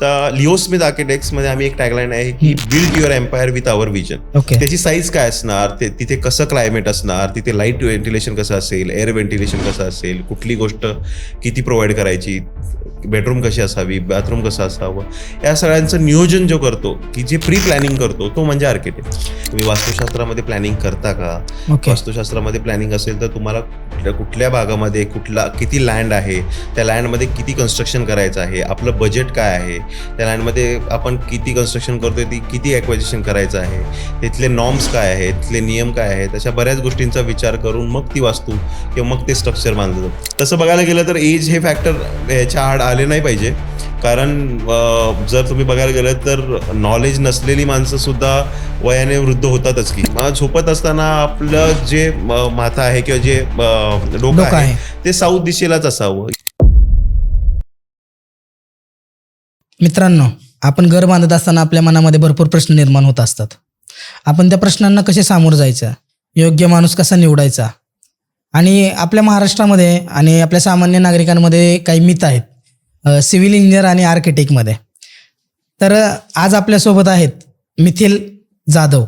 तर Leo Smith आर्किटेक्ट्समध्ये आम्ही एक टॅगलाईन आहे की build your empire with our vision त्याची साईज काय असणार? ते तिथे कसं क्लायमेट असणार? तिथे लाइट व्हेंटिलेशन कसं असेल? एअर व्हेंटिलेशन कसं असेल? कुठली गोष्ट किती प्रोव्हाइड करायची? बेडरूम कशी असावी? बाथरूम कसं असावं? या सगळ्यांचं नियोजन जो करतो की जे प्री प्लॅनिंग करतो तो म्हणजे आर्किटेक्ट तुम्ही वास्तुशास्त्रामध्ये प्लॅनिंग करता का? ओके वास्तुशास्त्रामध्ये प्लॅनिंग असेल तर तुम्हाला कुठल्या कुठल्या भागामध्ये कुठला किती लँड आहे? त्या लँडमध्ये किती कन्स्ट्रक्शन करायचं आहे? आपलं बजेट काय आहे? त्या लँडमध्ये आपण किती कन्स्ट्रक्शन करतोय ती किती ॲक्वायझेशन करायचं आहे तिथले नॉर्म्स काय आहेत तिथले नियम काय आहेत अशा बऱ्याच गोष्टींचा विचार करून मग ती वास्तू किंवा मग ते स्ट्रक्चर बांधलं जातं. तसं बघायला गेलं तर एज हे फॅक्टर ह्याच्या आड आले नाही पाहिजे. कारण जर तुम्ही बघायला गेलं तर नॉलेज नसलेली माणसं सुद्धा वयाने वृद्ध होतातच की. मग झोपत असताना आपलं जे माथा आहे किंवा जे डोकं आहे ते साऊथ दिशेलाच असावं. मित्रांनो आपण घर बांधत असताना आपल्या मनामध्ये भरपूर प्रश्न निर्माण होत असतात. आपण त्या प्रश्नांना कसे सामोरं जायचं? योग्य माणूस कसा निवडायचा? आणि आपल्या महाराष्ट्रामध्ये आणि आपल्या सामान्य नागरिकांमध्ये काही मिथ आहेत सिव्हिल इंजिनियर आणि आर्किटेक्टमध्ये तर आज आपल्यासोबत आहेत मिथिल जाधव.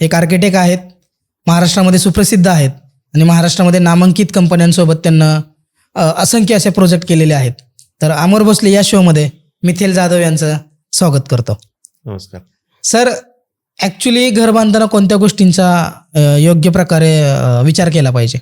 एक आर्किटेक्ट आहेत महाराष्ट्रामध्ये सुप्रसिद्ध आहेत आणि महाराष्ट्रामध्ये नामांकित कंपन्यांसोबत त्यांना असंख्य असे प्रोजेक्ट केलेले आहेत. तर अमर भोसले या शोमध्ये मिथिल जाधव यांचं स्वागत करतो. नमस्कार. सर ॲक्च्युली घर बांधताना कोणत्या गोष्टींचा योग्य प्रकारे विचार केला पाहिजे?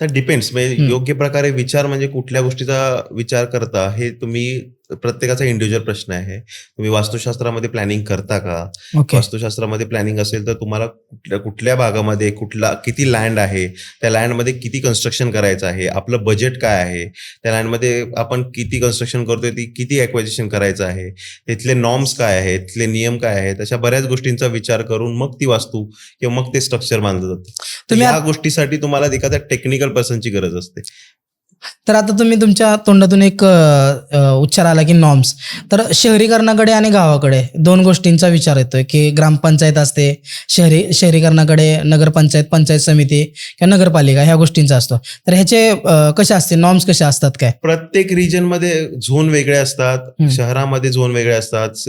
तर डिपेंड्स म्हणजे. योग्य प्रकारे विचार म्हणजे कुठल्या गोष्टीचा विचार करता हे तुम्ही प्रत्येकाचा इंडिव्हिज्युअल प्रश्न आहे. तुम्ही वास्तुशास्त्रामध्ये प्लॅनिंग करता का? ओके वास्तुशास्त्रामध्ये प्लॅनिंग असेल तर तुम्हाला कुठल्या कुठल्या भागामध्ये कुठला किती लँड आहे? त्या लँडमध्ये किती कन्स्ट्रक्शन करायचं आहे? आपलं बजेट काय आहे? त्या लँडमध्ये आपण किती कन्स्ट्रक्शन करतोय? ती किती ॲक्वायझेशन करायचं आहे? तिथले नॉर्म्स काय आहेत? तिथले नियम काय आहेत? अशा बऱ्याच गोष्टींचा विचार करून मग ती वास्तू किंवा मग ते स्ट्रक्चर बांधलं जातं. तर या गोष्टीसाठी तुम्हाला एखाद्या टेक्निकल पर्सनची गरज असते. तर आता तुम्ही तुमच्या तोंडातून एक उच्चार आला की नॉर्म्स तर शहरीकरणाकडे आणि गावाकडे दोन गोष्टींचा विचार येतोय की ग्रामपंचायत असते शहरी शहरीकरणाकडे नगरपंचायत पंचायत समिती किंवा नगरपालिका ह्या गोष्टींचा असतो. तर ह्याचे कसे असते नॉर्म्स कसे असतात काय? प्रत्येक रिजनमध्ये झोन वेगळे असतात. शहरामध्ये झोन वेगळे असतात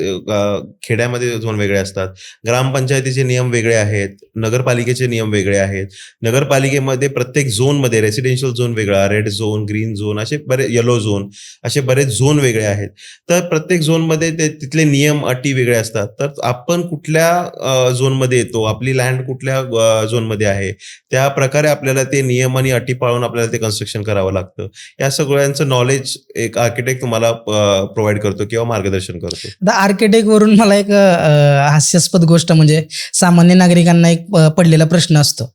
खेड्यामध्ये झोन वेगळे असतात ग्रामपंचायतीचे नियम वेगळे आहेत नगरपालिकेचे नियम वेगळे आहेत नगरपालिकेमध्ये प्रत्येक झोनमध्ये रेसिडेन्शियल झोन वेगळा रेड झोन ग्रीन झोन असे बरे येलो झोन असे बरेच झोन वेगळे आहेत. तर प्रत्येक झोनमध्ये ते तिथले नियम अटी वेगळे असतात. तर आपण कुठल्या झोनमध्ये येतो? आपली लँड कुठल्या झोनमध्ये आहे? त्या प्रकारे आपल्याला ते नियम आणि अटी पाळून आपल्याला ते कन्स्ट्रक्शन करावं लागतं. या सगळ्यांचं नॉलेज एक आर्किटेक्ट तुम्हाला प्रोव्हाइड करतो किंवा मार्गदर्शन करतो. आर्किटेक्ट वरून मला एक हास्यास्पद गोष्ट म्हणजे सामान्य नागरिकांना एक पडलेला प्रश्न असतो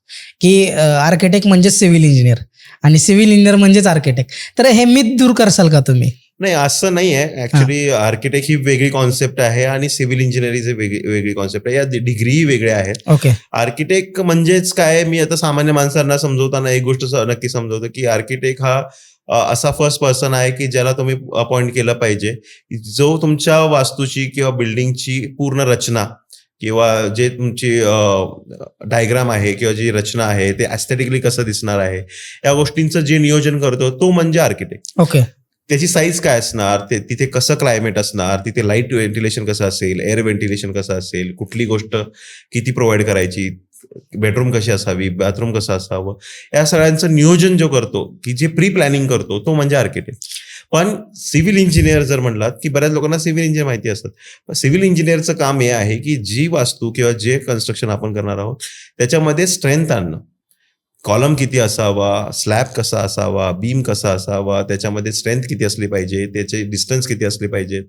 की आर्किटेक्ट म्हणजे सिव्हिल इंजिनियर आणि सिव्हिल इंजिनियर म्हणजेच आर्किटेक्ट. तर हे मिथ दूर करसाल का तुम्ही? नाही असं नाही आहे ऍक्च्युली आर्किटेक्ट ही वेगळी कॉन्सेप्ट आहे आणि सिव्हिल इंजिनिअरिंग वेगळी कॉन्सेप्ट आहे. या डिग्रीही वेगळ्या आहेत ओके आर्किटेक्ट म्हणजेच काय? मी आता सामान्य माणसांना समजवताना एक गोष्ट नक्की समजवतो की आर्किटेक्ट हा असा फर्स्ट पर्सन आहे की ज्याला तुम्ही अपॉइंट केलं पाहिजे. जो तुमच्या वास्तूची किंवा बिल्डिंगची पूर्ण रचना किंवा जे तुमची डायग्राम आहे किंवा जी रचना आहे ते ॲस्थेटिकली कसं दिसणार आहे या गोष्टींचं जे नियोजन करतो तो म्हणजे आर्किटेक्ट ओके त्याची साईज काय असणार ते तिथे कसं क्लायमेट असणार तिथे लाइट व्हेंटिलेशन कसं असेल एअर व्हेंटिलेशन कसं असेल कुठली गोष्ट किती प्रोव्हाइड करायची बेडरूम कशी असावी बाथरूम कसं असावं या सगळ्यांचं नियोजन जो करतो की जे प्री प्लॅनिंग करतो तो म्हणजे आर्किटेक्ट पण सिव्हिल इंजिनियर जर म्हणलात की बऱ्याच लोकांना सिव्हिल इंजिनियर माहिती असतात. सिव्हिल इंजिनियरचं काम हे आहे की जी वास्तू किंवा जे कन्स्ट्रक्शन आपण करणार आहोत त्याच्यामध्ये स्ट्रेंथ आणणं. कॉलम किती असावा स्लॅब कसा असावा बीम कसा असावा त्याच्यामध्ये स्ट्रेंथ किती असली पाहिजे त्याचे डिस्टन्स किती असले पाहिजेत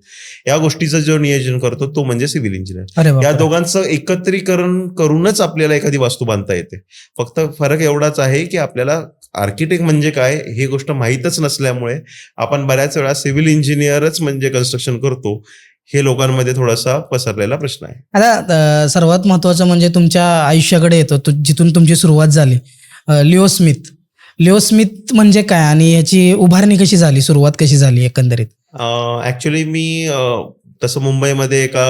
या गोष्टीचं जो नियोजन करतो तो म्हणजे सिव्हिल इंजिनियर. या. दोघांचं एकत्रीकरण करूनच आपल्याला एखादी वास्तू बांधता येते. फक्त फरक एवढाच आहे की आपल्याला आर्किटेक्ट म्हणजे काय ही गोष्ट माहीतच नसल्यामुळे आपण बऱ्याच वेळा सिव्हिल इंजिनियरच म्हणजे कन्स्ट्रक्शन करतो हे लोकांमध्ये थोडासा पसरलेला प्रश्न आहे. आता सर्वात महत्वाचं म्हणजे तुमच्या आयुष्याकडे येतो जिथून तुमची सुरुवात झाली. Leo Smith. लिओ स्मिथ म्हणजे काय आणि याची उभारणी कशी झाली सुरुवात कशी झाली एकंदरीत? ऍक्च्युली मी तसं मुंबईमध्ये एका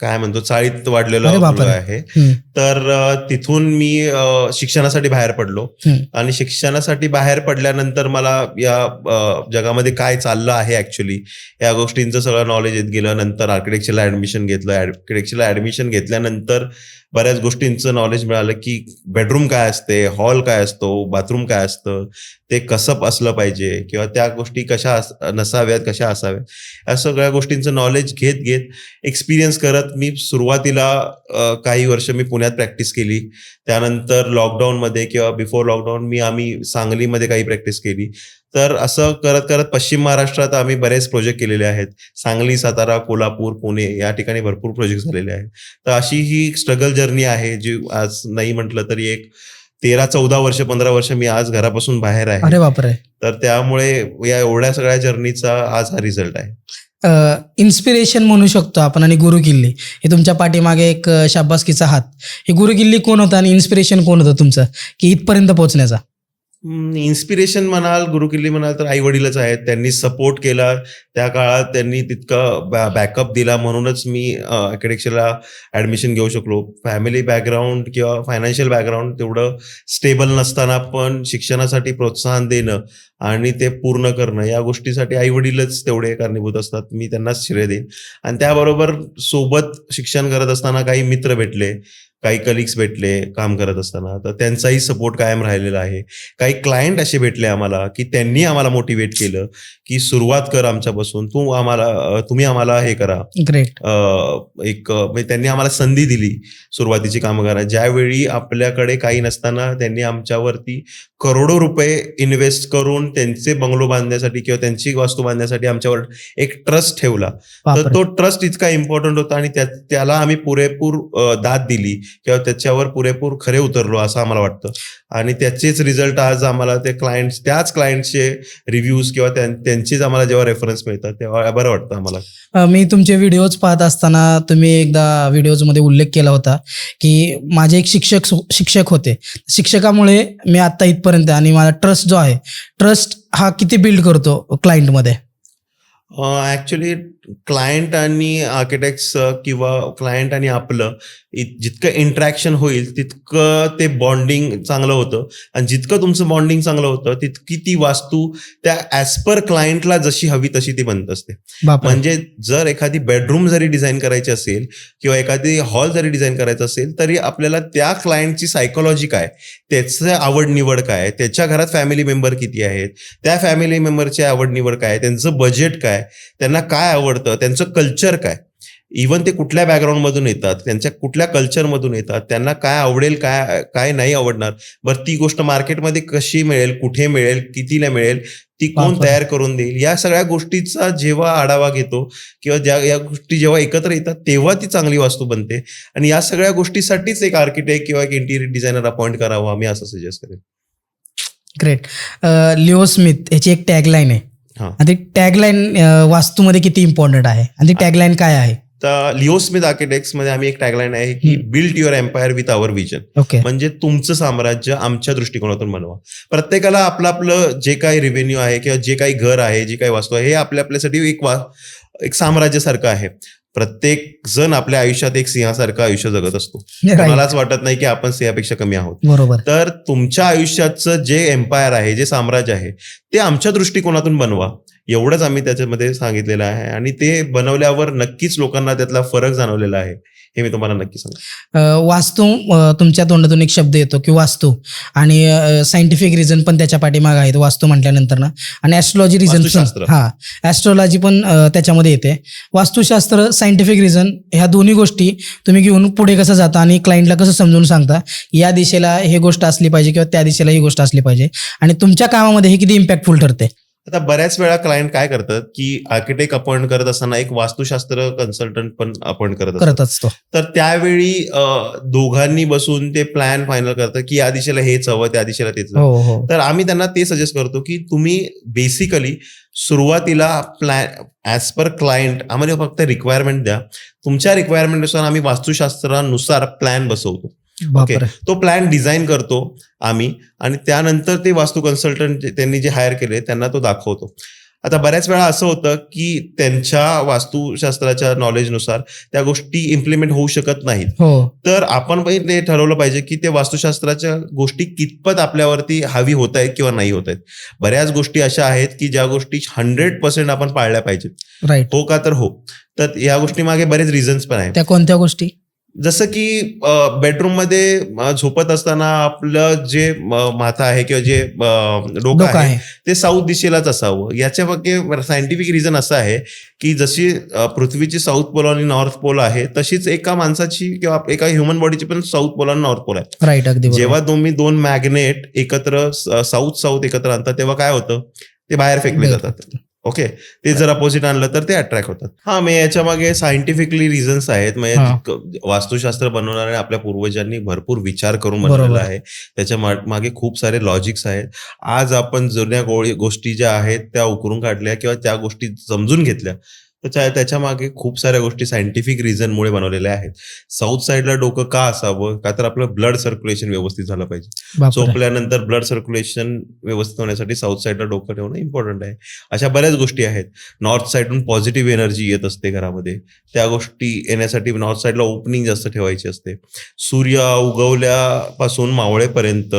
काय म्हणतो चाळीत वाढलेलं आहे. तर तिथून मी शिक्षणासाठी बाहेर पडलो. आणि शिक्षणासाठी बाहेर पडल्यानंतर मला या जगामध्ये काय चाललं आहे ऍक्च्युली या गोष्टींचं सगळं नॉलेज येत गेलं. नंतर आर्किटेक्चरला ऍडमिशन घेतलं. आर्किटेक्चरला ऍडमिशन घेतल्यानंतर बऱ्याच गोष्टींचं नॉलेज मिळालं की बेडरूम काय असते हॉल काय असतो बाथरूम काय असतं ते कसं असलं पाहिजे किंवा त्या गोष्टी कशा नसाव्यात कशा असाव्यात या सगळ्या गोष्टींचं नॉलेज घेत घेत एक्सपिरियन्स करत मी सुरुवातीला काही वर्ष मी पुण्यात प्रॅक्टिस केली. त्यानंतर लॉकडाऊनमध्ये किंवा बिफोर लॉकडाऊन मी आम्ही सांगलीमध्ये काही प्रॅक्टिस केली. तर असं करत करत पश्चिम महाराष्ट्रात आम्ही बरेच प्रोजेक्ट केलेले आहेत. सांगली सातारा कोल्हापूर पुणे या ठिकाणी भरपूर प्रोजेक्ट झालेले आहेत. तर अशी ही स्ट्रगल जर्नी आहे जी आज नाही म्हटलं तरी एक तेरा चौदा वर्ष पंधरा वर्ष मी आज घरापासून बाहेर आहे. अरे बापरे! तर त्यामुळे या एवढ्या सगळ्या जर्नीचा आज हा रिझल्ट आहे. इन्स्पिरेशन म्हणू शकतो आपण आणि गुरु किल्ली. हे तुमच्या पाठीमागे एक शाबासकीचा हात. हे गुरु किल्ली कोण होता आणि इन्स्पिरेशन कोण होतं तुमचं? की इथपर्यंत पोहोचण्याचा. इन्स्पिरेशन म्हणाल गुरुकिल्ली म्हणाल तर आई वडीलच आहेत. त्यांनी सपोर्ट केला. त्या काळात त्यांनी तितकं बॅकअप दिला म्हणूनच मी अकॅडेक्शला ऍडमिशन घेऊ शकलो. फॅमिली बॅकग्राऊंड किंवा फायनान्शियल बॅकग्राऊंड तेवढं स्टेबल नसताना पण शिक्षणासाठी प्रोत्साहन देणं आणि ते पूर्ण करणं या गोष्टीसाठी आई वडीलच तेवढे कारणीभूत असतात. मी त्यांनाच श्रेय देईन. आणि त्याबरोबर सोबत शिक्षण करत असताना काही मित्र भेटले. काही कलिग्स भेटले काम करत असताना तर त्यांचाही सपोर्ट कायम राहिलेला आहे. काही क्लायंट असे भेटले आम्हाला की त्यांनी आम्हाला मोटिवेट केलं की सुरुवात कर आमच्यापासून तू आम्हाला तुम्ही आम्हाला हे करा. ग्रेट एक म्हणजे त्यांनी आम्हाला संधी दिली सुरुवातीची कामं करा. ज्यावेळी आपल्याकडे काही नसताना त्यांनी आमच्यावरती करोडो रुपये इन्व्हेस्ट करून त्यांचे बंगलो बांधण्यासाठी किंवा त्यांची वास्तू बांधण्यासाठी आमच्यावर एक ट्रस्ट ठेवला. तर तो ट्रस्ट इतका इम्पॉर्टंट होता आणि त्या- त्याला आम्ही पुरेपूर दाद दिली. किंवा त्याच्यावर पुरेपूर खरे उतरलो असं आम्हाला वाटतं. आणि त्याचेच रिझल्ट आज आम्हाला ते क्लायंट त्याच क्लायंटचे रिव्ह्यूज किंवा त्यां- त्यांचेच आम्हाला जेव्हा रेफरन्स मिळतात तेव्हा बरं वाटतं आम्हाला. मी तुमचे व्हिडिओज पाहत असताना तुम्ही एकदा व्हिडिओजमध्ये उल्लेख केला होता की माझे एक शिक्षक शिक्षक होते. शिक्षकामुळे मी आत्ता इथपर्यंत आणि माझा ट्रस्ट जो आहे ट्रस्ट हा किती बिल्ड करतो क्लायंटमध्ये ऍक्च्युली क्लायंट आणि आर्किटेक्ट्स किंवा क्लायंट आणि आपलं जितकं इंटरॅक्शन होईल तितकं ते बॉन्डिंग चांगलं होतं. आणि जितकं तुमचं बॉन्डिंग चांगलं होतं तितकी ती वास्तू त्या ॲज पर क्लायंटला जशी हवी तशी ती बनत असते. म्हणजे जर एखादी बेडरूम जरी डिझाईन करायची असेल किंवा एखादी हॉल जरी डिझाईन करायचं असेल तरी आपल्याला त्या क्लायंटची सायकोलॉजी काय? त्याचं आवड निवड काय? त्याच्या घरात फॅमिली मेंबर किती आहेत? त्या फॅमिली मेंबरची आवड निवड काय? त्यांचं बजेट काय? त्यांना काय आवडतं? त्यांचं कल्चर काय? इवन ते कुठल्या बॅकग्राऊंडमधून येतात त्यांच्या कुठल्या कल्चरमधून येतात त्यांना काय आवडेल काय काय नाही आवडणार? बरं ती गोष्ट मार्केटमध्ये कशी मिळेल कुठे मिळेल कितीला मिळेल ती कोण. तयार करून देईल? या सगळ्या गोष्टीचा जेव्हा आढावा घेतो किंवा ज्या या गोष्टी जेव्हा एकत्र येतात तेव्हा ती चांगली वास्तू बनते. आणि या सगळ्या गोष्टीसाठीच एक आर्किटेक्ट किंवा एक इंटिरियर डिझायनर अपॉइंट करावा मी असं सजेस्ट करेन. ग्रेट लिओ स्मिथ याची एक टॅगलाईन आहे. आणि ती टॅगलाईन वास्तूमध्ये किती इम्पॉर्टंट आहे? आणि ती टॅगलाईन काय आहे? तर लिओ स्मिथ आर्किटेक्ट्समध्ये आम्ही एक टॅगलाईन आहे की build your empire with our vision okay म्हणजे तुमचं साम्राज्य आमच्या दृष्टिकोनातून बनवा. प्रत्येकाला आपलं आपलं जे काही रेव्हेन्यू आहे किंवा जे काही घर आहे जी काही वास्तू आहे हे आपल्या आपल्यासाठी एक वा एक साम्राज्यासारखं आहे. प्रत्येक जण आपल्या आयुष्यात एक सिंहासारखं आयुष्य जगत असतो. कोणालाच वाटत नाही की आपण सिंहापेक्षा कमी आहोत. बरोबर. तर तुमच्या आयुष्याचं जे एम्पायर आहे जे साम्राज्य आहे ते आमच्या दृष्टिकोनातून बनवा. एवढंच आम्ही त्याच्यामध्ये सांगितलेलं आहे आणि ते बनवल्यावर नक्कीच लोकांना त्यातला फरक जाणवलेला आहे. हे मी तुम्हाला नक्की सांगतो. वास्तू तुमच्या तोंडातून एक शब्द येतो की वास्तू. आणि सायंटिफिक रिझन पण त्याच्या पाठीमागे आहेत वास्तू म्हटल्यानंतर ना. आणि ॲस्ट्रॉलॉजी रिझन. हा ॲस्ट्रॉलॉजी पण त्याच्यामध्ये येते. वास्तुशास्त्र सायंटिफिक रिझन ह्या दोन्ही गोष्टी तुम्ही घेऊन पुढे कसं जाता आणि क्लायंटला कसं समजून सांगता या दिशेला हे गोष्ट असली पाहिजे किंवा त्या दिशेला ही गोष्ट असली पाहिजे. आणि तुमच्या कामामध्ये हे किती इम्पॅक्टफुल ठरते. आता बऱ्याच वेळा क्लायंट काय करतात की आर्किटेक्ट अपॉइंट करत असताना एक वास्तुशास्त्र कन्सल्टंट पण अपॉइंट करत असतो. तर त्यावेळी दोघांनी बसून ते प्लॅन फायनल करतात की या दिशेला हेच हवं त्या दिशेला तेच हवं. हो हो. तर आम्ही त्यांना ते सजेस्ट करतो की तुम्ही बेसिकली सुरुवातीला प्लॅन ऍज पर क्लायंट आम्हाला फक्त रिक्वायरमेंट द्या. तुमच्या रिक्वायरमेंटनुसार आम्ही वास्तुशास्त्रानुसार प्लॅन बसवतो. बापरे. तो प्लॅन डिझाईन करतो आम्ही आणि त्यानंतर ते वास्तू कन्सल्टंट त्यांनी जे हायर केले त्यांना तो दाखवतो. आता बऱ्याच वेळा असं होतं की त्यांच्या वास्तुशास्त्राच्या नॉलेजनुसार त्या गोष्टी इम्प्लिमेंट होऊ शकत नाहीत. हो. तर आपण पहिले ठरवलं पाहिजे की ते वास्तुशास्त्राच्या गोष्टी कितपत आपल्यावरती हवी होत आहेत किंवा नाही होत आहेत. बऱ्याच गोष्टी अशा आहेत की ज्या गोष्टी हंड्रेड पर्सेंट आपण पाळल्या पाहिजेत. हो का तर हो. तर या गोष्टी मागे बरेच रिझन्स पण आहेत. त्या कोणत्या गोष्टी? जसं की बेडरूममध्ये झोपत असताना आपलं जे माथा आहे किंवा जे डोकं आहे ते साऊथ दिशेलाच असावं. याच्या मागे सायंटिफिक रिझन असं आहे की जशी पृथ्वीची साऊथ पोल आणि नॉर्थ पोल आहे तशीच एका माणसाची किंवा एका ह्युमन बॉडीची पण साऊथ पोल आणि नॉर्थ पोल आहे. राईट अगदी. जेव्हा तुम्ही दोन मॅग्नेट एकत्र साऊथ साऊथ एकत्र आणतात तेव्हा काय होतं? ते बाहेर फेकले. जातात. ओके ते जर अपोजिट आणलं तर ते अट्रॅक्ट होतात. हा मी याच्या मागे सायंटिफिकली रिझन्स आहेत. म्हणजे वास्तुशास्त्र बनवणाऱ्या आपल्या पूर्वजांनी भरपूर विचार करून. बनवलेला आहे. त्याच्यामागे खूप सारे लॉजिक्स आहेत. आज आपण जुन्या गोळी गोष्टी ज्या आहेत त्या उकरून काढल्या किंवा त्या गोष्टी समजून घेतल्या. त्याच्या त्याच्यामागे खूप साऱ्या गोष्टी सायंटिफिक रिझनमुळे बनवलेल्या आहेत. साऊथ साईडला डोकं का असावं? का तर आपलं ब्लड सर्क्युलेशन व्यवस्थित झालं पाहिजे. झोपल्यानंतर ब्लड सर्क्युलेशन व्यवस्थित होण्यासाठी साऊथ साईडला डोकं ठेवणं इम्पॉर्टंट आहे. अशा बऱ्याच गोष्टी आहेत. नॉर्थ साईडहून पॉझिटिव्ह एनर्जी येत असते घरामध्ये. त्या गोष्टी येण्यासाठी नॉर्थ साईडला ओपनिंग जास्त ठेवायची असते. सूर्य उगवल्यापासून मावळेपर्यंत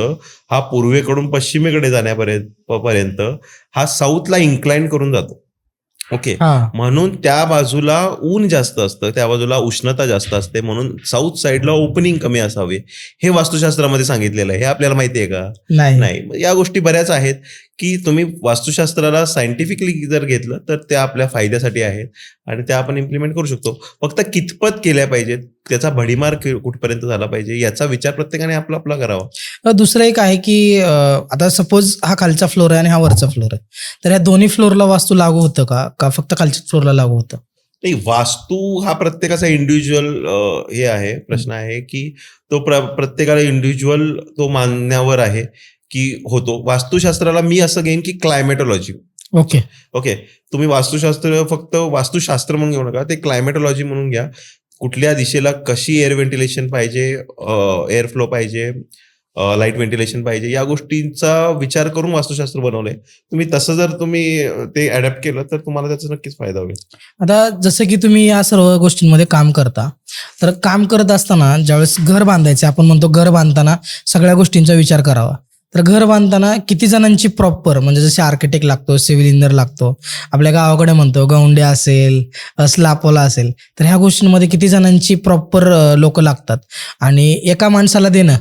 हा पूर्वेकडून पश्चिमेकडे जाण्यापर्यंत पर्यंत हा साऊथला इन्क्लाइन करून जातो. ओके म्हणून त्या बाजूला ऊन जास्त असतं त्या बाजूला उष्णता जास्त असते म्हणून साऊथ साईडला ओपनिंग कमी असावे. हे वास्तुशास्त्रामध्ये सांगितलेलं आहे. हे आपल्याला माहिती आहे का? नाही. या गोष्टी बऱ्याच आहेत. की तुम्ही वास्तुशास्त्राला सायंटिफिकली जर घेतलं तर त्या आपल्या फायद्यासाठी आहेत आणि त्या आपण इम्प्लिमेंट करू शकतो. फक्त कितपत केल्या पाहिजेत त्याचा भडीमार कुठपर्यंत झाला पाहिजे याचा विचार प्रत्येकाने आपला आपला करावा. दुसरं एक आहे की आता सपोज हा खालचा फ्लोर आहे आणि हा वरचा फ्लोर आहे. तर ह्या दोन्ही फ्लोअरला वास्तू लागू होतं का? का फक्त खालच्या फ्लोअरला लागू होतं? नाही वास्तू हा प्रत्येकाचा इंडिव्हिज्युअल हे आहे प्रश्न आहे की तो प्र प्रत्येकाला इंडिव्हिज्युअल तो मानण्यावर आहे. की होतो. वास्तुशास्त्राला मी असं घेईन की क्लायमेटॉलॉजी ओके. ओके. तुम्ही वास्तुशास्त्र फक्त वास्तुशास्त्र म्हणून घेऊ नका ते क्लायमेटॉलॉजी म्हणून घ्या. कुठल्या दिशेला कशी एअर व्हेंटिलेशन पाहिजे एअर फ्लो पाहिजे लाइट व्हेंटिलेशन पाहिजे या गोष्टींचा विचार करून वास्तुशास्त्र बनवलंय. तुम्ही तसं जर तुम्ही ते अडॅप्ट केलं तर तुम्हाला त्याचा नक्कीच फायदा होईल. आता जसं की तुम्ही या सर्व गोष्टींमध्ये काम करता तर काम करत असताना ज्यावेळेस घर बांधायचे आपण म्हणतो घर बांधताना सगळ्या गोष्टींचा विचार करावा. तर घर बांधताना किती जणांची प्रॉपर म्हणजे जसे आर्किटेक्ट लागतो सिव्हिल इंजिनियर लागतो आपल्या गावाकडे म्हणतो गौंडे असेल स्लापोला असेल तर ह्या गोष्टींमध्ये किती जणांची प्रॉपर लोक लागतात? आणि एका माणसाला देणं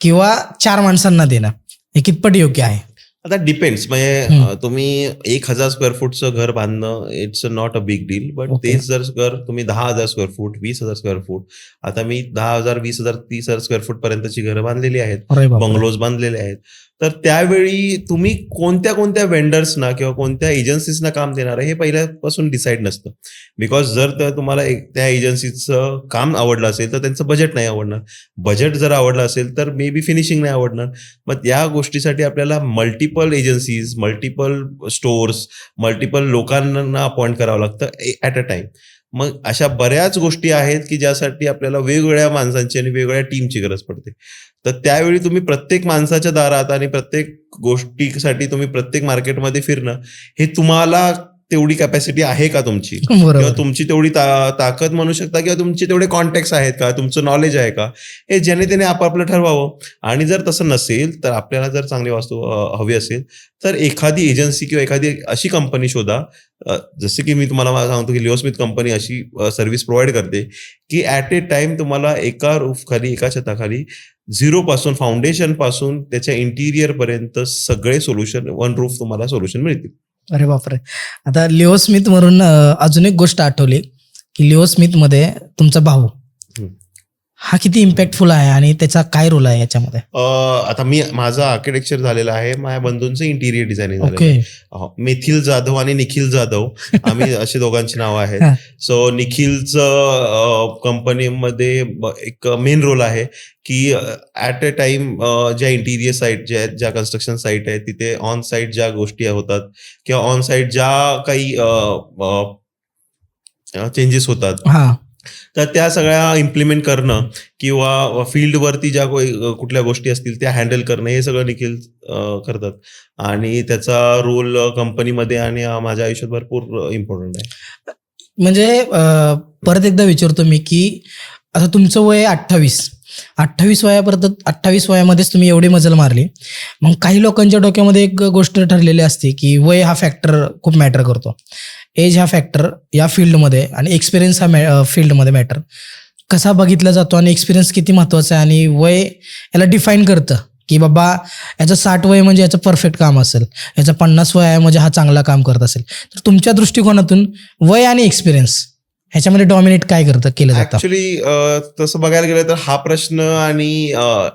किंवा चार माणसांना देणं हे कितपट योग्य आहे? आता डिपेंड्स म्हणजे तुम्ही एक हजार स्क्वेअर फूटचं घर बांधणं it's not a big deal but. तेच जर घर तुम्ही दहा हजार स्क्वेअर फूट वीस हजार स्क्वेअर फूट आता मी दहा हजार वीस हजार तीस हजार स्क्वेअर फूट पर्यंतची घरं बांधलेली आहेत. बंगलोज बांधलेले आहेत. तर त्यावेळी तुम्ही कोणत्या कोणत्या वेंडर्सना किंवा कोणत्या एजन्सीजना काम देणार आहे हे पहिल्यापासून डिसाईड नसतं. बिकॉज जर त्या तुम्हाला त्या एजन्सीचं काम आवडलं असेल तर त्यांचं बजेट नाही आवडणार. बजेट जर आवडलं असेल तर मे बी फिनिशिंग नाही आवडणार. मग या गोष्टीसाठी आपल्याला multiple agencies multiple stores multiple लोकांना अपॉइंट करावं लागतं ॲट अ टाइम मग अशा बऱ्याच गोष्टी आहेत की ज्यासाठी आपल्याला वेगवेगळ्या माणसांची आणि वेगवेगळ्या टीमची गरज पडते. तर त्यावेळी तुम्ही प्रत्येक माणसाच्या दारात आणि प्रत्येक गोष्टीसाठी तुम्ही प्रत्येक मार्केटमध्ये फिरणं हे तुम्हाला तेवढी कॅपॅसिटी आहे का तुमची? किंवा तुमची तेवढी ता ताकद म्हणू शकता किंवा तुमचे तेवढे कॉन्टॅक्ट्स आहेत का? तुमचं नॉलेज आहे का? हे ज्याने त्याने आपापलं ठरवावं. आणि जर तसं नसेल तर आपल्याला जर चांगली वास्तू हवी असेल तर एखादी एजन्सी किंवा एखादी अशी कंपनी शोधा. जसे की मी तुम्हाला सांगतो की लिओ स्मिथ कंपनी अशी सर्व्हिस प्रोव्हाइड करते की ॲट ए टाइम तुम्हाला एका रूफ खाली एका छताखाली झिरो पासून फाउंडेशनपासून त्याच्या इंटिरियर पर्यंत सगळे सोल्युशन वन रूफ तुम्हाला सोल्युशन मिळतील. अरे बापरे. आता लिओ स्मिथ म्हणून अजून एक गोष्ट आठवली की लिओ स्मिथमध्ये तुमचा भाऊ हा किती इम्पॅक्टफुल आहे आणि त्याचा काय रोल आहे याच्यामध्ये? अ, आता मी माझं आर्किटेक्चर झालेलं आहे माझ्या बंधूंचं इंटिरियर डिझायनिंग अहो, मिथिल जाधव आणि निखिल जाधव आम्ही अशी दोघांची नावं आहेत. सो निखिलचं कंपनीमध्ये एक मेन रोल आहे की ऍट अ टाइम ज्या इंटिरियर साईट ज्या आहेत ज्या कन्स्ट्रक्शन साईट आहेत तिथे ऑन साईट ज्या गोष्टी होतात किंवा ऑन साईट ज्या काही चेंजेस होतात. तर त्या सगळ्या इम्प्लिमेंट करणं किंवा फील्डवरती ज्या कुठल्या गोष्टी असतील त्या हँडल करणं हे सगळं निखिल करतात. आणि त्याचा रोल कंपनीमध्ये आणि माझ्या आयुष्यात भरपूर इम्पॉर्टंट आहे. म्हणजे परत एकदा विचारतो मी की आता तुमचं वय अठ्ठावीस. अठ्ठावीस वयापर्यंत अठ्ठावीस वयामध्येच तुम्ही एवढी मजल मारली. मग काही लोकांच्या डोक्यामध्ये एक गोष्ट ठरलेली असते की वय हा फॅक्टर खूप मॅटर करतो. एज हा फॅक्टर या फील्डमध्ये आणि एक्सपिरियन्स हा मॅ फील्डमध्ये मॅटर कसा बघितला जातो आणि एक्सपिरियन्स किती महत्त्वाचा आहे आणि वय याला डिफाईन करतं की बाबा याचं साठ वय म्हणजे याचं परफेक्ट काम असेल. याचं पन्नास वय आहे म्हणजे हा चांगला काम करत असेल. तर तुमच्या दृष्टिकोनातून वय आणि एक्सपिरियन्स ह्याच्यामध्ये डॉमिनेट काय करतं केलं जातं? ऍक्च्युली तसं बघायला गेलं तर हा प्रश्न आणि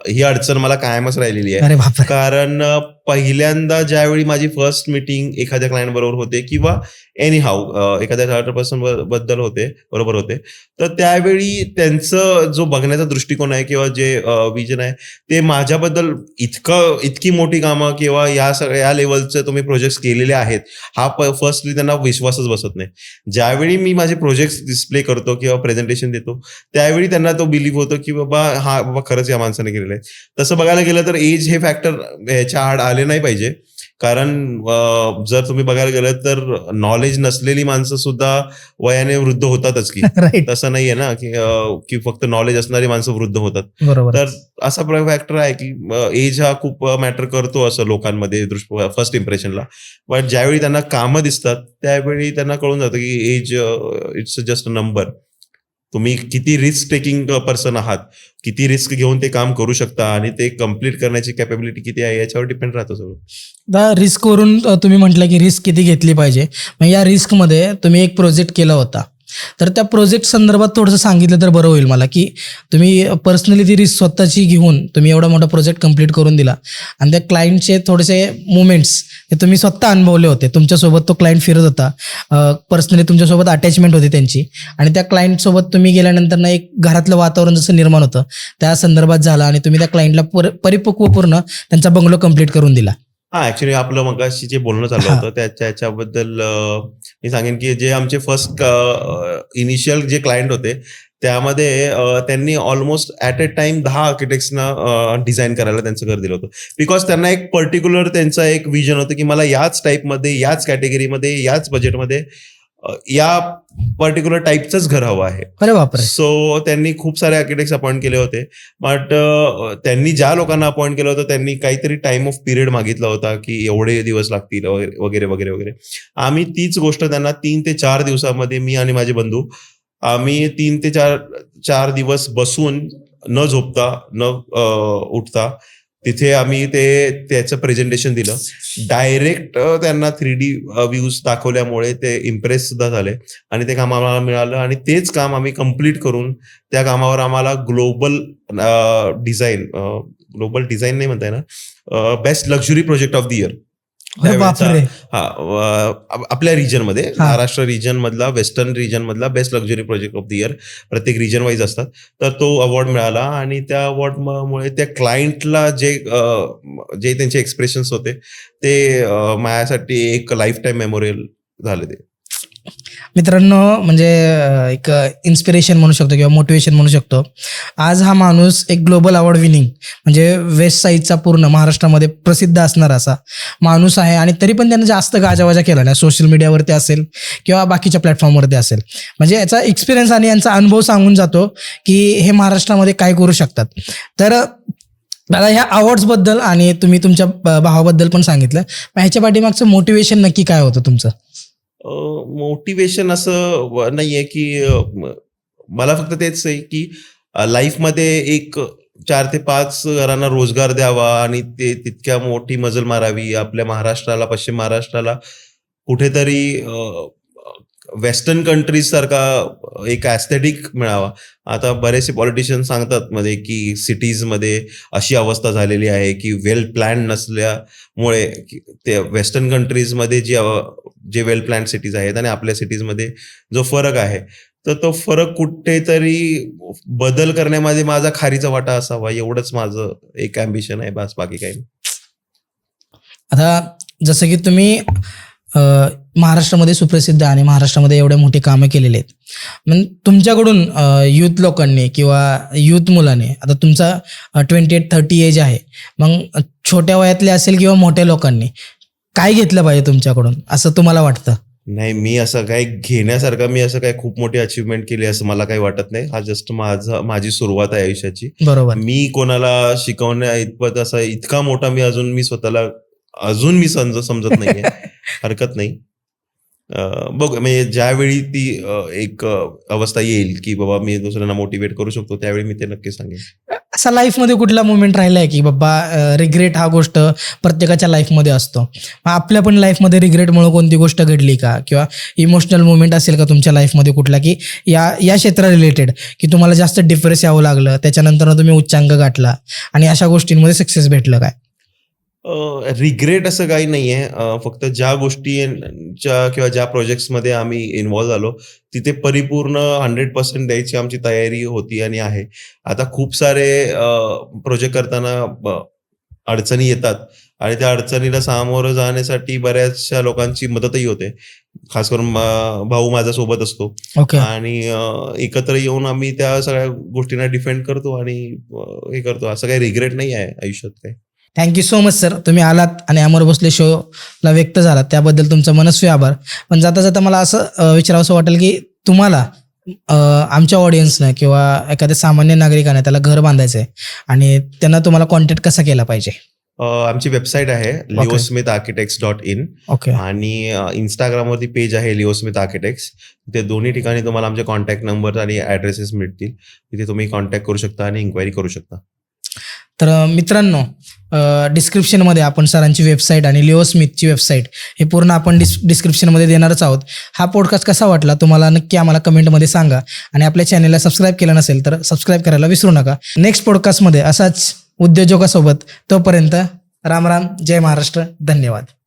ही अडचण मला कायमच राहिलेली आहे. कारण पहिल्यांदा ज्यावेळी माझी फर्स्ट मीटिंग एखाद्या क्लायंट बरोबर होते किंवा एनी हाऊ एखाद्या पर्सनबद्दल होते बरोबर होते तर त्यावेळी त्यांचं जो बघण्याचा दृष्टिकोन आहे किंवा जे विजन आहे ते माझ्याबद्दल इतकं इतकी मोठी कामं किंवा या सगळ्या या लेवलचे तुम्ही प्रोजेक्ट केलेले आहेत हा फर्स्टली त्यांना विश्वासच बसत नाही. ज्यावेळी मी माझे प्रोजेक्ट डिस्प्ले करतो किंवा प्रेझेंटेशन देतो त्यावेळी त्यांना तो बिलीव्ह होतो की बाबा हा बाबा खरंच या माणसाने केलेलं आहे. तसं बघायला गेलं तर एज हे फॅक्टर ह्याच्या आड आले नाही पाहिजे. कारण जर तुम्ही बघायला गेलं तर नॉलेज नसलेली माणसं सुद्धा वयाने वृद्ध होतातच की. तसं नाहीये ना की की फक्त नॉलेज असणारी माणसं वृद्ध होतात. तर असा फॅक्टर आहे की एज हा खूप मॅटर करतो असं लोकांमध्ये फर्स्ट इम्प्रेशनला पण ज्यावेळी त्यांना कामं दिसतात त्यावेळी त्यांना कळून जातं की age it's just a number तुम्ही किती रिस्क टेकिंग पर्सन आहात किती रिस्क घेऊन ते काम करू शकता आणि ते कंप्लीट करण्याची कॅपेबिलिटी किती आहे याच्यावर डिपेंड राहतो सगळं. रिस्कवरून तुम्ही म्हटलं की रिस्क किती घेतली पाहिजे. मग या रिस्कमध्ये तुम्ही एक प्रोजेक्ट केला होता. तर त्या प्रोजेक्ट संदर्भात थोडंसं सांगितलं तर बरं होईल मला की तुम्ही पर्सनली ती रिस्क स्वतःची घेऊन तुम्ही एवढा मोठा प्रोजेक्ट कंप्लीट करून दिला. आणि त्या क्लायंटचे थोडेसे मुवमेंट्स हे तुम्ही स्वतः अनुभवले होते. तुमच्यासोबत तो क्लायंट फिरत होता. पर्सनली तुमच्यासोबत अटॅचमेंट होती त्यांची. आणि त्या क्लायंटसोबत तुम्ही गेल्यानंतर ना एक घरातलं वातावरण जसं निर्माण होतं. त्या संदर्भात झालं आणि तुम्ही त्या क्लायंटला पर परिपक्वपूर्ण त्यांचा बंगलो कंप्लीट करून दिला. हा ऍक्च्युली आपलं मगाशी जे बोलणं चाललं हा. होतं त्याच्या याच्याबद्दल अं, मी सांगेन की जे आमचे फर्स्ट इनिशियल जे क्लायंट होते त्यामध्ये त्यांनी ऑलमोस्ट ऍट अ टाइम दहा आर्किटेक्ट्सना डिझाईन करायला त्यांचं घर दिलं होतं. बिकॉज त्यांना एक पर्टिक्युलर त्यांचं एक विजन होतं की मला याच टाईपमध्ये याच कॅटेगरीमध्ये याच बजेटमध्ये या पर्टिक्युलर टाईपचंच घर हवं आहे. अरे बापरे. सो त्यांनी खूप सारे आर्किटेक्ट अपॉइंट केले होते. बट त्यांनी ज्या लोकांना अपॉइंट केलं होतं त्यांनी काहीतरी टाइम ऑफ पिरियड मागितला होता की एवढे दिवस लागतील वगैरे वगैरे वगैरे आम्ही तीच गोष्ट त्यांना तीन ते चार दिवसामध्ये मी आणि माझे बंधू आम्ही तीन ते चार चार दिवस बसून न झोपता न उठता तिथे आम्ही ते त्याचं प्रेझेंटेशन दिलं. डायरेक्ट त्यांना थ्री डी व्ह्यूज दाखवल्यामुळे ते इम्प्रेस सुद्धा झाले. आणि ते काम आम्हाला मिळालं आणि तेच काम आम्ही कंप्लीट करून त्या कामावर आम्हाला ग्लोबल डिझाईन ग्लोबल डिझाईन नाही म्हणता येणार. Best luxury project of the year आपल्या रिजनमध्ये हा. महाराष्ट्र रिजन मधला वेस्टर्न रिजन मधला best luxury project of the year प्रत्येक रिजन वाईज असतात. तर तो अवॉर्ड मिळाला आणि त्या अवॉर्ड मुळे त्या क्लायंटला जे जे त्यांचे एक्सप्रेशन्स होते ते माझ्यासाठी एक लाईफ टाईम मेमोरियल झाले ते. मित्रांनो म्हणजे एक इन्स्पिरेशन म्हणू शकतो किंवा मोटिवेशन म्हणू शकतो. आज हा माणूस एक ग्लोबल अवॉर्ड विनिंग म्हणजे वेस्ट साईडचा पूर्ण महाराष्ट्रामध्ये प्रसिद्ध असणारा असा माणूस आहे. आणि तरी पण त्यांना जास्त गाजावाजा केला नाही सोशल मीडियावरती असेल किंवा बाकीच्या प्लॅटफॉर्मवरती असेल. म्हणजे याचा एक्सपिरियन्स आणि यांचा अनुभव सांगून जातो की हे महाराष्ट्रामध्ये काय करू शकतात. तर दादा ह्या अवॉर्ड्सबद्दल आणि तुम्ही तुमच्या भावाबद्दल पण सांगितलं. ह्याच्या पाठीमागचं मोटिवेशन नक्की काय होतं तुमचं? मोटिवेशन असं नाहीये की मला फक्त तेच आहे की लाईफमध्ये एक चार ते पाच घरांना रोजगार द्यावा आणि ते तितक्या मोठी मजल मारावी. आपल्या महाराष्ट्राला पश्चिम महाराष्ट्राला कुठेतरी वेस्टर्न कंट्रीज सारखा एक ॲस्थेटिक मिळावा. आता बरेचसे पॉलिटिशियन सांगतात मध्ये की सिटीजमध्ये अशी अवस्था झालेली आहे की वेल प्लॅन नसल्यामुळे ते वेस्टर्न कंट्रीजमध्ये जी जे वेल प्लॅन सिटीज आहेत आणि आपल्या सिटीजमध्ये जो फरक आहे तर तो फरक कुठेतरी बदल करण्यामध्ये माझा खारीचा वाटा असावा एवढंच माझं एक ॲम्बिशन आहे बस बाकी काही नाही. आता जसं की तुम्ही महाराष्ट्रामध्ये सुप्रसिद्ध आणि महाराष्ट्रामध्ये एवढे मोठी कामं केलेली आहेत. मग तुमच्याकडून यूथ लोकांनी किंवा यूथ मुलाने आता तुमचा ट्वेंटी एट थर्टी एज आहे. मग छोट्या वयातले असेल किंवा मोठ्या लोकांनी काय घेतलं पाहिजे तुमच्याकडून? असं तुम्हाला वाटतं? नाही मी असं काही घेण्यासारखं मी असं काही खूप मोठी अचिव्हमेंट केली असं मला काही वाटत नाही. हा जस्ट माझा माझी सुरुवात आहे आयुष्याची. बरोबर. मी कोणाला शिकवण्या इतपत असा इतका मोठा मी अजून मी स्वतःला अजून मी समज समजत नाहीये. हरकत नाही. बघ म्हणजे ज्यावेळी ती एक अवस्था येईल की बाबा मी दुसऱ्यांना मोटिवेट करू शकतो त्यावेळी मी ते नक्की सांगेन. असा लाईफमध्ये कुठला मुवमेंट राहिला आहे की बाबा रिग्रेट हा गोष्ट प्रत्येकाच्या लाईफमध्ये असतो. आपल्या पण लाईफमध्ये रिग्रेटमुळे कोणती गोष्ट घडली का? किंवा इमोशनल मुवमेंट असेल का तुमच्या लाईफमध्ये कुठला की या या क्षेत्रा रिलेटेड की तुम्हाला जास्त डिप्रेस यावं लागलं त्याच्यानंतर तुम्ही उच्चांक गाठला आणि अशा गोष्टींमध्ये सक्सेस भेटलं काय? रिग्रेट असं काही नाहीये. फक्त ज्या गोष्टीच्या किंवा ज्या प्रोजेक्ट्समध्ये आम्ही इन्व्हॉल्व्ह झालो तिथे परिपूर्ण हंड्रेड पर्सेंट द्यायची आमची तयारी होती आणि आहे. आता खूप सारे प्रोजेक्ट करताना अडचणी येतात आणि त्या अडचणीला सामोरं जाण्यासाठी बऱ्याचशा लोकांची मदतही होते. खास करून भाऊ माझ्या सोबत असतो. ओके आणि एकत्र येऊन आम्ही त्या सगळ्या गोष्टींना डिफेंड करतो आणि हे करतो. असं काही रिग्रेट नाही आहे आयुष्यात काही. थँक्यू सो मच सर तुम्ही आलात आणि अमर भोसले शोला व्यक्त झालात. त्याबद्दल तुमचा मनस्वी आभार. पण जाता जाता मला असं विचारावंसं वाटेल की तुम्हाला आमच्या ऑडियन्सनं किंवा एखाद्या सामान्य नागरिकाने त्याला घर बांधायचं आहे आणि त्यांना तुम्हाला कॉन्टॅक्ट कसा केला पाहिजे? आमची वेबसाईट आहे Leo Smith architects dot in okay आणि इंस्टाग्रामवरती पेज आहे लिओस्मिथ आर्किटेक्ट्स तिथे दोन्ही ठिकाणी तुम्हाला आमचे कॉन्टॅक्ट नंबर आणि ऍड्रेसेस मिळतील. तिथे तुम्ही कॉन्टॅक्ट करू शकता आणि इन्क्वायरी करू शकता. तर मित्रांनो डिस्क्रिप्शनमध्ये आपण सरांची वेबसाईट आणि लिओ स्मिथची वेबसाईट हे पूर्ण आपण डिस डिस्क्रिप्शनमध्ये देणारच आहोत. हा पॉडकास्ट कसा वाटला तुम्हाला नक्की आम्हाला कमेंटमध्ये सांगा आणि आपल्या चॅनलला सबस्क्राईब केलं नसेल तर सबस्क्राईब करायला विसरू नका. नेक्स्ट पॉडकास्टमध्ये असाच उद्योजकासोबत तोपर्यंत राम राम जय महाराष्ट्र धन्यवाद.